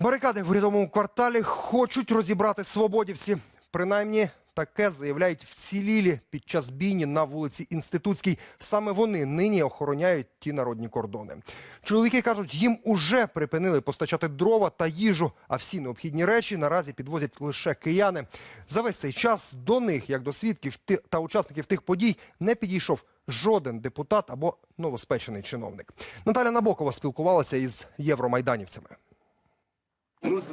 Барикади в урядовому кварталі хочуть розібрати свободівці. Принаймні, таке заявляють вцілілі під час бійні на вулиці Інститутській. Саме вони нині охороняють ті народні кордони. Чоловіки кажуть, їм уже припинили постачати дрова та їжу, а всі необхідні речі наразі підвозять лише кияни. За весь цей час до них, як до свідків та учасників тих подій, не підійшов жоден депутат або новоспечений чиновник. Наталя Набокова спілкувалася із євромайданівцями.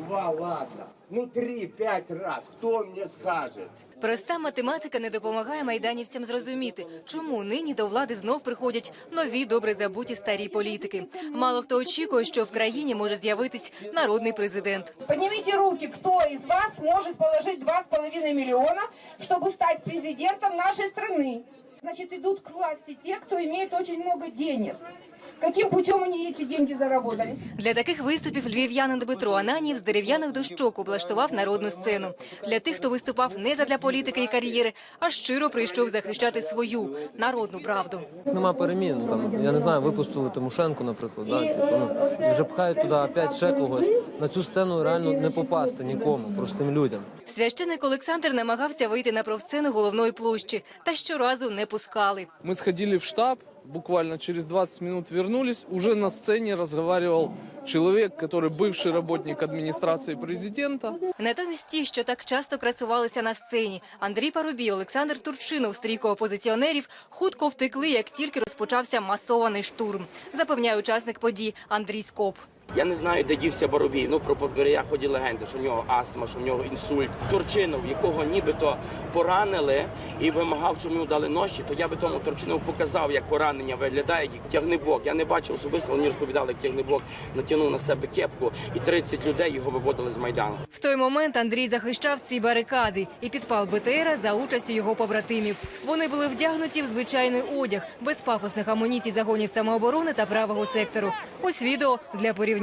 Два, ладно. Ну три, пять раз. Кто мне скажет? Проста математика не допомагає майданівцям зрозуміти, чому нині до влади знов приходять нові добре забуті старі політики. Мало хто очікує, що в країні може з'явитись народний президент. Поднимите руки, кто из вас может положить 2,5 миллиона, чтобы стать президентом нашей страны. Значит, идут к власти те, кто имеет очень много денег. Каким путем они эти деньги заработали? Для таких виступів львів'янин Дмитро Ананів з дерев'яних дощок облаштував народну сцену. Для тих, хто виступав не задля політики і кар'єри, а щиро прийшов захищати свою народну правду. Нема перемін. Там я не знаю, випустили Тимошенко, наприклад. Да, типу, ну, вже пхають туди опять ще когось. На цю сцену реально не попасти нікому, простим людям. Священик Олександр намагався вийти на профсцену головної площі, та щоразу не пускали. Мы сходили в штаб, буквально через 20 минут вернулись. Уже на сцене разговаривал Чоловік, який бывший работник адміністрації президента. Натомість ті, що так часто красувалися на сцені, Андрій Парубій, Олександр Турчинов, стрійко опозиціонерів, хутко втекли, як тільки розпочався масований штурм. Запевняє учасник подій Андрій Скоп. Я не знаю, де дівся Боробій. Ну про Поберія ходять легенди, що в нього астма, що в нього інсульт. Турчинов, якого нібито поранили і вимагав, щоб йому дали ноші, то я би тому Турчинову показав, як поранення виглядає, як тягнебок. Я не бачив особисто, мені розповідали, як тягнебок натягнув на себе кепку, і 30 людей його виводили з майдану. В той момент Андрій захищав ці барикади і підпал БТРа за участю його побратимів. Вони були вдягнуті в звичайний одяг, без пафосних амуніцій загонів самооборони та правого сектору. Ось відео для порівняння.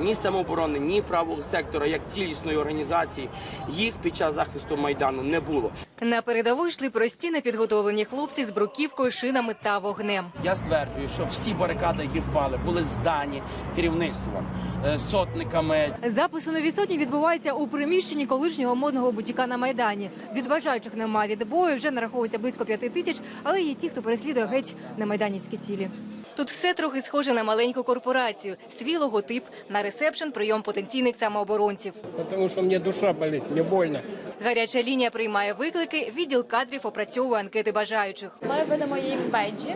Ні самооборони, ні правого сектора, як цілісної організації, їх під час захисту майдану не було. На передову йшли прості непідготовлені хлопці з бруківкою, шинами та вогнем. Я стверджую, що всі барикади, які впали, були здані керівництвом, е, сотниками, Запис у новій сотні відбувається у приміщенні колишнього модного бутіка на майдані. Від бажаючих немає від бою, вже нараховується близько п'яти тисяч, але є ті, хто переслідує геть на майданівські цілі. Тут все трохи схоже на маленьку корпорацію. Свій логотип на ресепшн прийом потенційних самооборонців. Тому що мені душа болить, мені больно. Гаряча лінія приймає виклики. Відділ кадрів опрацьовує анкети бажаючих. Ми видамо їм беджі.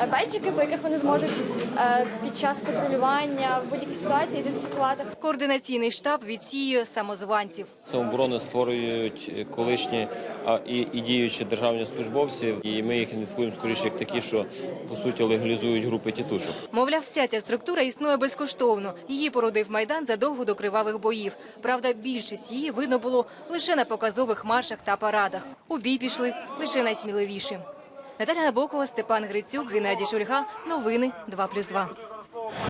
Е, по яких вони зможуть е, під час патрулювання в будь-якій ситуації ідентифікувати, Координаційний штаб відсіює самозванців. Самооборони створюють колишні а, і, і діючі державні службовці, і ми їх ідентифікуємо скоріше як такі, що по суті легалізують групи тітушок. Мовляв, вся ця структура існує безкоштовно. Її породив майдан задовго до кривавих боїв. Правда, більшість її видно було лише на показових маршах та парадах. У бій пішли лише найсміливіші. Наталя Набокова, Степан Грицюк, Геннадій Шульга. Новини 2+,2.